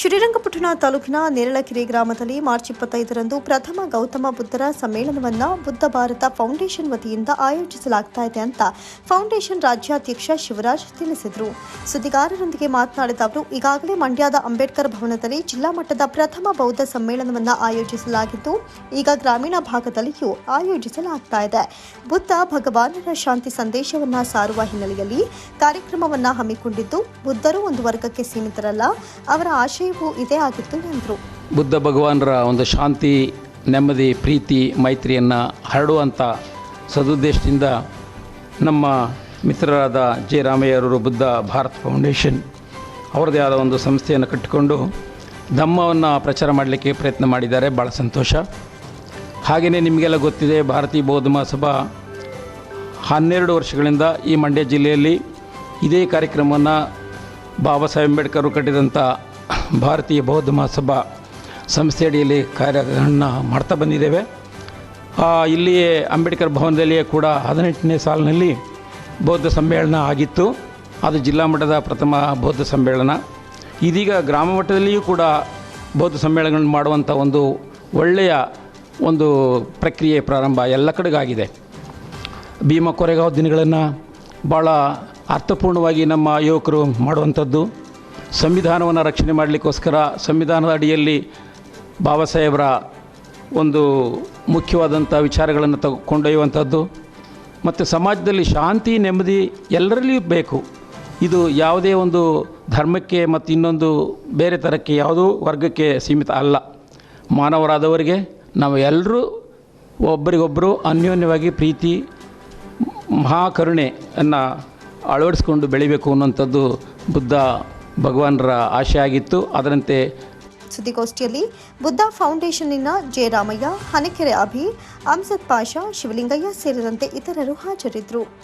ಶ್ರೀರಂಗಪಟ್ಟಣ ತಾಲೂಕಿನ ನೇರಳಕೆರೆ ಗ್ರಾಮದಲ್ಲಿ ಮಾರ್ಚ್ ಇಪ್ಪತ್ತೈದರಂದು ಪ್ರಥಮ ಗೌತಮ ಬುದ್ಧರ ಸಮ್ಮೇಳನವನ್ನು ಬುದ್ಧ ಭಾರತ ಫೌಂಡೇಶನ್ ವತಿಯಿಂದ ಆಯೋಜಿಸಲಾಗ್ತಾ ಇದೆ ಅಂತ ಫೌಂಡೇಶನ್ ರಾಜ್ಯಾಧ್ಯಕ್ಷ ಶಿವರಾಜ್ ತಿಳಿಸಿದರು. ಸುದ್ದಿಗಾರರೊಂದಿಗೆ ಮಾತನಾಡಿದ ಅವರು, ಈಗಾಗಲೇ ಮಂಡ್ಯದ ಅಂಬೇಡ್ಕರ್ ಭವನದಲ್ಲಿ ಜಿಲ್ಲಾ ಮಟ್ಟದ ಪ್ರಥಮ ಬೌದ್ಧ ಸಮ್ಮೇಳನವನ್ನು ಆಯೋಜಿಸಲಾಗಿದ್ದು, ಈಗ ಗ್ರಾಮೀಣ ಭಾಗದಲ್ಲಿಯೂ ಆಯೋಜಿಸಲಾಗ್ತಾ ಇದೆ. ಬುದ್ಧ ಭಗವಾನರ ಶಾಂತಿ ಸಂದೇಶವನ್ನು ಸಾರುವ ಹಿನ್ನೆಲೆಯಲ್ಲಿ ಕಾರ್ಯಕ್ರಮವನ್ನು ಹಮ್ಮಿಕೊಂಡಿದ್ದು, ಬುದ್ಧರು ಒಂದು ವರ್ಗಕ್ಕೆ ಸೀಮಿತರಲ್ಲ, ಅವರ ಆಶಯವೂ ಇದೇ ಆಗಿತ್ತು ಎಂದರು. ಬುದ್ಧ ಭಗವಾನರ ಒಂದು ಶಾಂತಿ, ನೆಮ್ಮದಿ, ಪ್ರೀತಿ, ಮೈತ್ರಿಯನ್ನು ಹರಡುವಂಥ ಸದುದ್ದೇಶದಿಂದ ನಮ್ಮ ಮಿತ್ರರಾದ ಜೆ ರಾಮಯ್ಯರವರು ಬುದ್ಧ ಭಾರತ್ ಫೌಂಡೇಶನ್ ಅವರದೇ ಆದ ಒಂದು ಸಂಸ್ಥೆಯನ್ನು ಕಟ್ಟಿಕೊಂಡು ಧಮ್ಮವನ್ನು ಪ್ರಚಾರ ಮಾಡಲಿಕ್ಕೆ ಪ್ರಯತ್ನ ಮಾಡಿದ್ದಾರೆ. ಭಾಳ ಸಂತೋಷ. ಹಾಗೆಯೇ ನಿಮಗೆಲ್ಲ ಗೊತ್ತಿದೆ ಭಾರತೀಯ ಬೌದ್ಧ ಮಹಾಸಭಾ ಹನ್ನೆರಡು ವರ್ಷಗಳಿಂದ ಈ ಮಂಡ್ಯ ಜಿಲ್ಲೆಯಲ್ಲಿ ಇದೇ ಕಾರ್ಯಕ್ರಮವನ್ನು ಬಾಬಾ ಸಾಹೇಬ್ ಅಂಬೇಡ್ಕರ್ ಕಟ್ಟಿದಂಥ ಭಾರತೀಯ ಬೌದ್ಧ ಮಹಾಸಭಾ ಸಂಸ್ಥೆಯಡಿಯಲ್ಲಿ ಕಾರ್ಯಗಳನ್ನು ಮಾಡ್ತಾ ಬಂದಿದ್ದೇವೆ. ಇಲ್ಲಿಯೇ ಅಂಬೇಡ್ಕರ್ ಭವನದಲ್ಲಿಯೇ ಕೂಡ ಹದಿನೆಂಟನೇ ಸಾಲಿನಲ್ಲಿ ಬೌದ್ಧ ಸಮ್ಮೇಳನ ಆಗಿತ್ತು. ಅದು ಜಿಲ್ಲಾ ಮಟ್ಟದ ಪ್ರಥಮ ಬೌದ್ಧ ಸಮ್ಮೇಳನ. ಇದೀಗ ಗ್ರಾಮ ಮಟ್ಟದಲ್ಲಿಯೂ ಕೂಡ ಬೌದ್ಧ ಸಮ್ಮೇಳನಗಳನ್ನು ಮಾಡುವಂಥ ಒಂದು ಒಳ್ಳೆಯ ಒಂದು ಪ್ರಕ್ರಿಯೆ ಪ್ರಾರಂಭ ಎಲ್ಲ ಕಡೆಗಾಗಿದೆ. ಭೀಮ ಕೊರೆಗಾವ್ ದಿನಗಳನ್ನು ಭಾಳ ಅರ್ಥಪೂರ್ಣವಾಗಿ ನಮ್ಮ ಯುವಕರು ಮಾಡುವಂಥದ್ದು. ಸಂವಿಧಾನವನ್ನು ರಕ್ಷಣೆ ಮಾಡಲಿಕ್ಕೋಸ್ಕರ ಸಂವಿಧಾನದ ಅಡಿಯಲ್ಲಿ ಬಾಬಾ ಸಾಹೇಬರ ಒಂದು ಮುಖ್ಯವಾದಂಥ ವಿಚಾರಗಳನ್ನು ತಗೊಂಡೊಯ್ಯುವಂಥದ್ದು ಮತ್ತು ಸಮಾಜದಲ್ಲಿ ಶಾಂತಿ, ನೆಮ್ಮದಿ ಎಲ್ಲರಲ್ಲಿಯೂ ಬೇಕು. ಇದು ಯಾವುದೇ ಒಂದು ಧರ್ಮಕ್ಕೆ ಮತ್ತು ಇನ್ನೊಂದು ಬೇರೆ ಥರಕ್ಕೆ ಯಾವುದೂ ವರ್ಗಕ್ಕೆ ಸೀಮಿತ ಅಲ್ಲ. ಮಾನವರಾದವರಿಗೆ ನಾವು ಎಲ್ಲರೂ ಒಬ್ಬರಿಗೊಬ್ಬರು ಅನ್ಯೋನ್ಯವಾಗಿ ಪ್ರೀತಿ, ಮಹಾಕರುಣೆಯನ್ನು ಅಳವಡಿಸ್ಕೊಂಡು ಬೆಳಿಬೇಕು ಅನ್ನುವಂಥದ್ದು ಬುದ್ಧ ಭಗವಾನರ ಆಶೆ ಆಗಿತ್ತು ಅದರಂತೆ ಸುದ್ದಿಗೋಷ್ಠಿಯಲ್ಲಿ ಬುದ್ಧ ಫೌಂಡೇಶನ್ನಿನ ಜೆ ರಾಮಯ್ಯ ಹನಕೆರೆ ಅಭಿ ಅಮ್ಸದ್ ಪಾಷಾ, ಶಿವಲಿಂಗಯ್ಯ ಸೇರಿದಂತೆ ಇತರರು ಹಾಜರಿದ್ದರು.